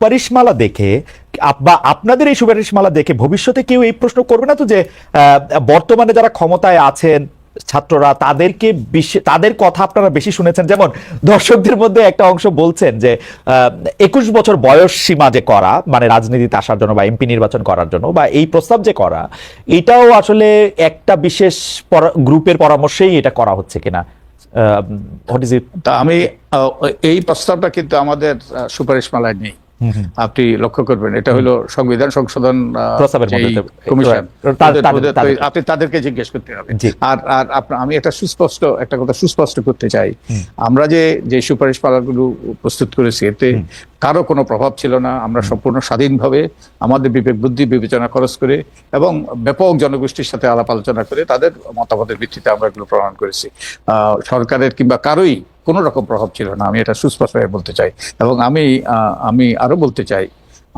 সুপারিশমালা দেখে বা আপনাদের এই সুপারিশমালা দেখে ভবিষ্যতে কেউ এই প্রশ্ন করবে না তো যে বর্তমানে যারা ক্ষমতায় আছেন ছাত্ররা, তাদেরকে বেশি- তাদের কথা আপনারা বেশি শুনেছেন। যেমন দর্শকদের মধ্যে একটা অংশ বলছেন যে একুশ বছর বয়স সীমা যে করা মানে রাজনীতিতে আসার জন্য বা এমপি নির্বাচন করার জন্য বা এই প্রস্তাব যে করা, এটাও আসলে একটা বিশেষ পরা- গ্রুপের পরামর্শেই এটা করা হচ্ছে কিনা? আমি এই প্রস্তাবটা কিন্তু আমাদের সুপারিশমালায় নেই। আপনি লক্ষ্য করবেন এটা হলো সংবিধান সংশোধন কমিশন। আপনি তাদেরকে জিজ্ঞেস করতে হবে। আর আর আমি একটা সুস্পষ্ট একটা কথা সুস্পষ্ট করতে চাই। আমরা যে যে সুপারিশ পালাগুলো প্রস্তুত করেছি এতে কারও কোনো প্রভাব ছিল না। আমরা সম্পূর্ণ স্বাধীনভাবে আমাদের বিবেক বুদ্ধি বিবেচনা খরচ করে এবং ব্যাপক জনগোষ্ঠীর সাথে আলাপ আলোচনা করে তাদের মতামতের ভিত্তিতে আমরা এগুলো প্রমাণ করেছি। আহ, সরকারের কিংবা কারোই কোনো রকম প্রভাব ছিল না। আমি এটা সুস্পষ্টভাবে বলতে চাই। এবং আমি আমি আরও বলতে চাই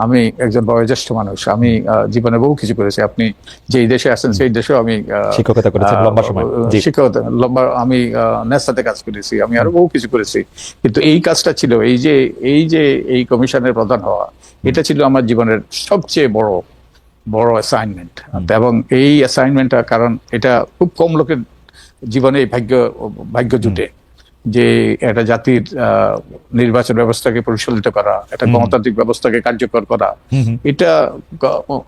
আমি একজন বয়োজ্যেষ্ঠ মানুষ আমি জীবনে বহু কিছু করেছি। আপনি যেই দেশে আছেন সেই দেশেও আমি শিক্ষকতা করেছেন লম্বা সময়। শিক্ষকতা লম্বা আমি নেসাতে কাজ করেছি আমি আরও বহু কিছু করেছি। কিন্তু এই কাজটা ছিল এই যে এই যে এই কমিশনের প্রধান হওয়া এটা ছিল আমার জীবনের সবচেয়ে বড় বড় অ্যাসাইনমেন্ট এবং এই অ্যাসাইনমেন্টটা কারণ এটা খুব কম লোকের জীবনে ভাগ্য ভাগ্য জুটে। যে একটা জাতির আহ, নির্বাচন ব্যবস্থাকে পরিচালিত করা একটা গণতান্ত্রিক ব্যবস্থাকে কার্যকর করা। এটা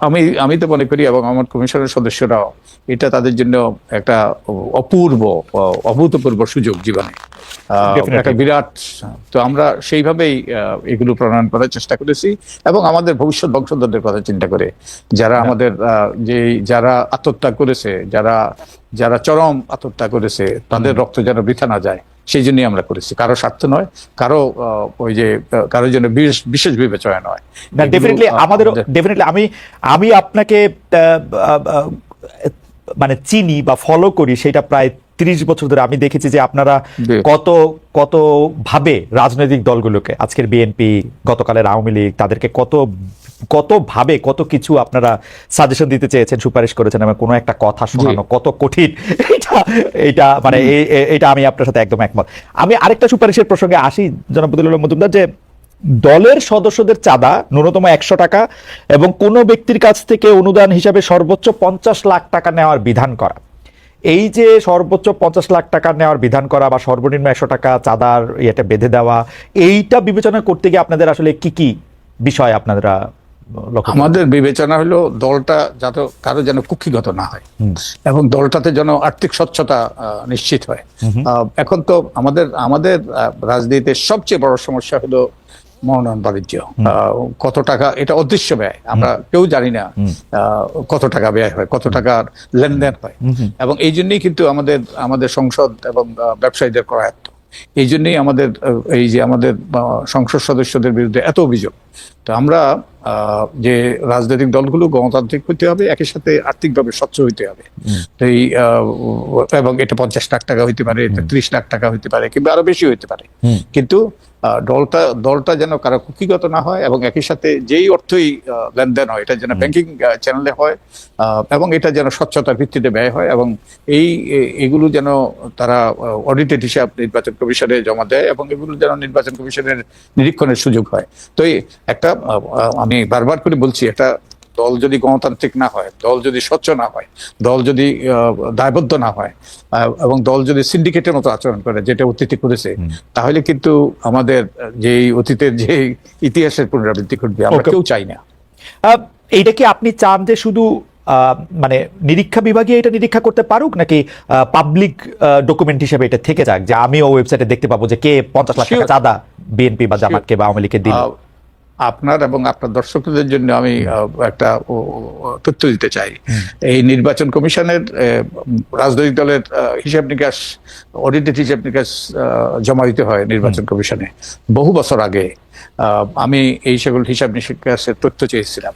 আমি আমি তো মনে করি এবং আমার কমিশনের সদস্যরাও এটা তাদের জন্য একটা অপূর্ব অভূতপূর্ব সুযোগ জীবনে। একটা বিরাট তো আমরা সেইভাবেই এগুলো প্রণয়ন করার চেষ্টা করেছি এবং আমাদের ভবিষ্যৎ বংশধরদের কথা চিন্তা করে যারা আমাদের আহ, যে যারা আত্মহত্যা করেছে যারা যারা চরম আত্মহত্যা করেছে তাদের রক্ত যেন বৃথা না যায়। সেই জন্যই আমরা করেছি। কারও স্বার্থ নয় কারও ওই যে কারোর জন্য বিশেষ বিবেচনা নয়। না ডেফিনেটলি আমাদের ডেফিনেটলি আমি আমি আপনাকে মানে চিনি বা ফলো করি সেটা প্রায় ত্রিশ বছর ধরে। আমি দেখেছি যে আপনারা কত কত ভাবে রাজনৈতিক দলগুলোকে আজকের বিএনপি গতকালের আওয়ামী লীগ তাদেরকে কত কত ভাবে কত কিছু আপনারা সাজেশন দিতে চেয়েছেন সুপারিশ করেছেন এবং কোনো একটা কথা শোনানো কত কঠিন। এটা মানে এটা আমি আপনার সাথে একদম একমত আমি আরেকটা সুপারিশের প্রসঙ্গে আসি বদিউল মজুমদার, যে দলের সদস্যদের চাঁদা ন্যূনতম একশো টাকা এবং কোনো ব্যক্তির কাছ থেকে অনুদান হিসাবে সর্বোচ্চ পঞ্চাশ লাখ টাকা নেওয়ার বিধান করা এই যে সর্বোচ্চ পঞ্চাশ লাখ টাকা নেওয়ার বিধান করা বা সর্বনিম্ন একশো টাকা চাঁদার ইয়েটা বেঁধে দেওয়া, এইটা বিবেচনা করতে গিয়ে আপনাদের আসলে কি কি বিষয় আপনারা? আমাদের বিবেচনা হলো দলটা যাতে কারও যেন কুক্ষিগত না হয়। এবং দলটাতে যেন আর্থিক স্বচ্ছতা নিশ্চিত হয়। এখন তো আমাদের আমাদের আহ, রাজনীতিতে সবচেয়ে বড় সমস্যা হলো মনোনয়ন বাণিজ্য। কত টাকা এটা অদৃশ্য ব্যয়। আমরা কেউ জানি না আহ, কত টাকা ব্যয় হয় কত টাকার লেনদেন হয়। এবং এই জন্যই কিন্তু আমাদের আমাদের সংসদ এবং ব্যবসায়ীদের করায়ত্ত। এই জন্যই আমাদের এই যে আমাদের সংসদ সদস্যদের বিরুদ্ধে এত অভিযোগ। তো আমরা যে রাজনৈতিক দলগুলো গণতান্ত্রিক হতে হবে একই সাথে আর্থিকভাবে স্বচ্ছ হইতে হবে। তো এই এবং এটা পঞ্চাশ লাখ টাকা হইতে পারে ত্রিশ লাখ টাকা হইতে পারে কিংবা আরও বেশি হইতে পারে। কিন্তু দলটা দলটা যেন কারও কুকিগত না হয় এবং একই সাথে যেই অর্থই লেনদেন হয় এটা যেন ব্যাংকিং চ্যানেলে হয় আহ, এবং এটা যেন স্বচ্ছতার ভিত্তিতে ব্যয় হয় এবং এই এগুলো যেন তারা অডিটেড হিসাব নির্বাচন কমিশনে জমা দেয় এবং এগুলো যেন নির্বাচন কমিশনের নিরীক্ষণের সুযোগ হয়। তো একটা আমি বারবার করে বলছি একটা দল যদি গণতান্ত্রিক না হয় দল যদি স্বচ্ছ না হয় দল যদি দায়বদ্ধ না হয় এবং দল যদি সিন্ডিকেটের মতো আচরণ করে যেটা অতীতে করেছে তাহলে কিন্তু আমাদের যেই অতীতের যে ইতিহাসের পুনরাবৃত্তি ঘটবে আমরা কেউ চাই না। এইটা কি আপনি চান যে শুধু আহ, মানে নিরীক্ষা বিভাগে এটা নিরীক্ষা করতে পারুক নাকি পাবলিক ডকুমেন্ট হিসেবে এটা থেকে যাক? যে আমিও ওয়েবসাইটে দেখতে পাবো যে কে পঞ্চাশ লাখ টাকা. চাঁদা বিএনপি বা জামাতকে বা আওয়ামী লীগকে দিল। আপনার এবং আপনার দর্শকদের জন্য আমি একটা তথ্য দিতে চাই। এই নির্বাচন কমিশনের রাজনৈতিক দলের হিসাব নিকাশ অডিটেড হিসাব নিকাশ জমা দিতে হয় নির্বাচন কমিশনে। বহু বছর আগে আহ, আমি এই সকল হিসাব নিকাশের তথ্য চেয়েছিলাম।